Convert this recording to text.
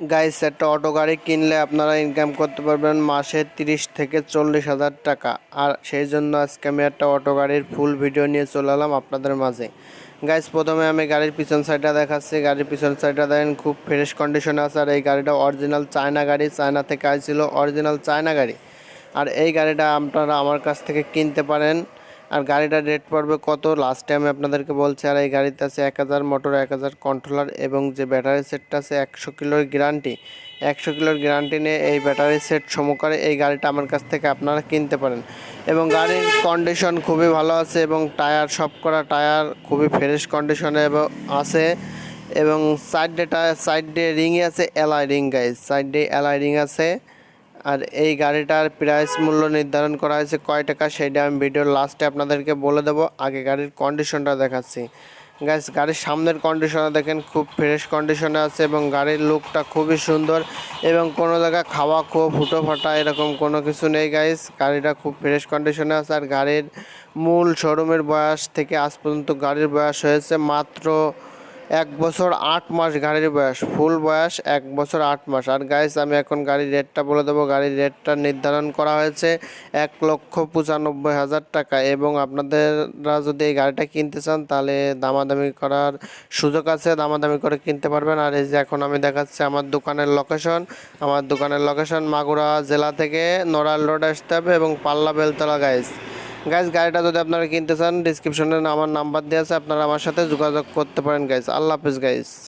Guys একটা auto গাড়ি কিনলে আপনারা ইনকাম করতে পারবেন মাসে তিরিশ থেকে চল্লিশ হাজার টাকা। আর সেই জন্য আজকে আমি একটা অটো গাড়ির ফুল ভিডিও নিয়ে চলে এলাম আপনাদের মাঝে। গাইস প্রথমে আমি গাড়ির পিছন সাইডটা দেখাচ্ছি। গাড়ির পিছন সাইডটা দেখেন, খুব ফ্রেশ কন্ডিশনে আছে। আর এই গাড়িটা অরিজিনাল চায়না গাড়ি। চায়না থেকে আসছিল অরিজিনাল চায়না গাড়ি। আর এই গাড়িটা আপনারা আমার কাছ থেকে কিনতে পারেন। আর গাড়িটার রেট পড়বে কত? লাস্ট টাইম আপনাদেরকে বলছি, আর এই গাড়িতে আছে এক হাজার মোটর এক হাজার কন্ট্রোলার এবং যে ব্যাটারি সেটটা আছে, একশো কিলোর গ্যারান্টি একশো কিলোর গ্যারান্টি নিয়ে এই ব্যাটারি সেট সমকারে এই গাড়িটা আমার কাছ থেকে আপনারা কিনতে পারেন। এবং গাড়ির কন্ডিশন খুবই ভালো আছে এবং টায়ার সব করা টায়ার খুবই ফ্রেশ কন্ডিশনে আছে। এবং সাইডে টায়ার সাইড সাইডে রিংয়ে আছে এলআই রিং গাইজ সাইডে এলআই রিং আছে। আর এই গাড়িটার প্রাইস মূল্য নির্ধারণ করা হয়েছে কয় টাকা সেইটা আমি ভিডিওর লাস্টে আপনাদেরকে বলে দেবো। আগে গাড়ির কন্ডিশনটা দেখাচ্ছি। গ্যাস গাড়ির সামনের কন্ডিশনে দেখেন, খুব ফ্রেশ কন্ডিশনে আছে এবং গাড়ির লুকটা খুবই সুন্দর এবং কোনো জায়গায় খাওয়া খো ফুটো ফাটা এরকম কোনো কিছু নেই গাইস গাড়িটা খুব ফ্রেশ কন্ডিশনে আছে আর গাড়ির মূল শোরুমের বয়স থেকে আজ পর্যন্ত গাড়ির বয়স হয়েছে মাত্র এক বছর আট মাস গাড়ির বয়স, ফুল বয়স এক বছর আট মাস। আর গাইস আমি এখন গাড়ির রেটটা বলে দেবো। গাড়ির রেটটা নির্ধারণ করা হয়েছে এক লক্ষ পঁচানব্বই হাজার টাকা এবং আপনাদেররা যদি এই গাড়িটা কিনতে চান, তাহলে দামাদামি করার সুযোগ আছে। দামাদামি করে কিনতে পারবেন। আর এই যে এখন আমি দেখাচ্ছি আমার দোকানের লোকেশন আমার দোকানের লোকেশন মাগুরা জেলা থেকে নড়াল রোড আসতে হবে এবং পাল্লা বেলতলা গাইস গাইজ গাড়িটা যদি আপনারা কিনতে চান ডিসক্রিপশনে আমার নাম্বার দেওয়া আছে, আপনারা আমার সাথে যোগাযোগ করতে পারেন গাইজ আল্লাহ হাফিজ গাইজ